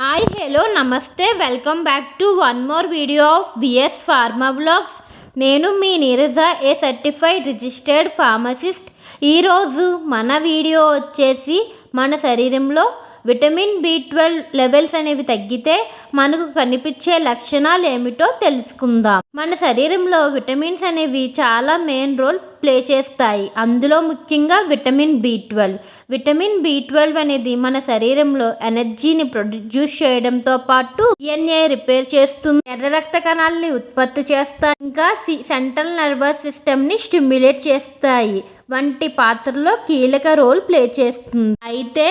Hi hello నమస్తే welcome back to one more video of VS pharma blogs నేను మీ Neeraja A certified registered pharmacist ఈరోజు మన video వచ్చేసి మన శరీరంలో విటమిన్ బి ట్వెల్వ్ లెవెల్స్ అనేవి తగ్గితే మనకు కనిపించే లక్షణాలు ఏమిటో తెలుసుకుందాం. మన శరీరంలో విటమిన్స్ అనేవి చాలా మెయిన్ రోల్ ప్లే చేస్తాయి. అందులో ముఖ్యంగా vitamin B twelve. Vitamin B twelve అనేది మన శరీరంలో ఎనర్జీని ప్రొడ్యూస్ చేయడంతో పాటు డిఎన్ఏ రిపేర్ చేస్తుంది. ఎర్ర రక్త కణాలని ఉత్పత్తి చేస్తాయి. ఇంకా సెంట్రల్ నర్వస్ సిస్టమ్ని స్టిమ్యులేట్ చేస్తాయి. వంటి పాత్రలో కీలక రోల్ ప్లే చేస్తుంది. అయితే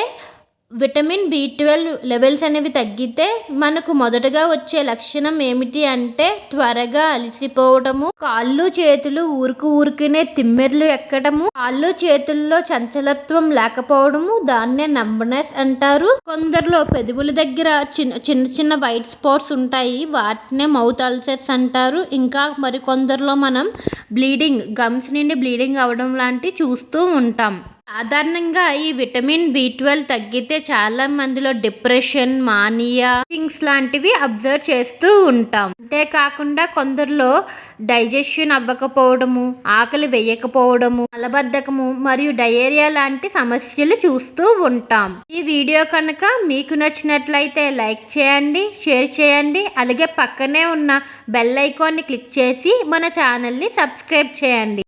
విటమిన్ బి ట్వెల్వ్ లెవెల్స్ అనేవి తగ్గితే మనకు మొదటగా వచ్చే లక్షణం ఏమిటి అంటే త్వరగా అలసిపోవడము కాళ్ళు చేతులు ఊరుకు ఊరికినే తిమ్మెర్లు ఎక్కడము కాళ్ళు చేతుల్లో చంచలత్వం లేకపోవడము దాన్నే నంబనెస్ అంటారు. కొందరిలో పెదవుల దగ్గర చిన్న చిన్న చిన్న వైట్ స్పాట్స్ ఉంటాయి వాటినే మౌత్ అల్సర్స్ అంటారు. ఇంకా మరి కొందరిలో మనం బ్లీడింగ్ గమ్స్ నుండి బ్లీడింగ్ అవడం లాంటివి చూస్తూ ఉంటాం. సాధారణంగా ఈ విటమిన్ బి ట్వెల్వ్ తగ్గితే చాలా మందిలో డిప్రెషన్ మానియా థింగ్స్ లాంటివి అబ్జర్వ్ చేస్తూ ఉంటాం. అంతేకాకుండా కొందరిలో డైజెషన్ అవ్వకపోవడము ఆకలి వేయకపోవడము మలబద్ధకము మరియు డయేరియా లాంటి సమస్యలు చూస్తూ ఉంటాం. ఈ వీడియో కనుక మీకు నచ్చినట్లయితే లైక్ చేయండి షేర్ చేయండి అలాగే పక్కనే ఉన్న బెల్ ఐకాన్ని క్లిక్ చేసి మన ఛానల్ని సబ్స్క్రైబ్ చేయండి.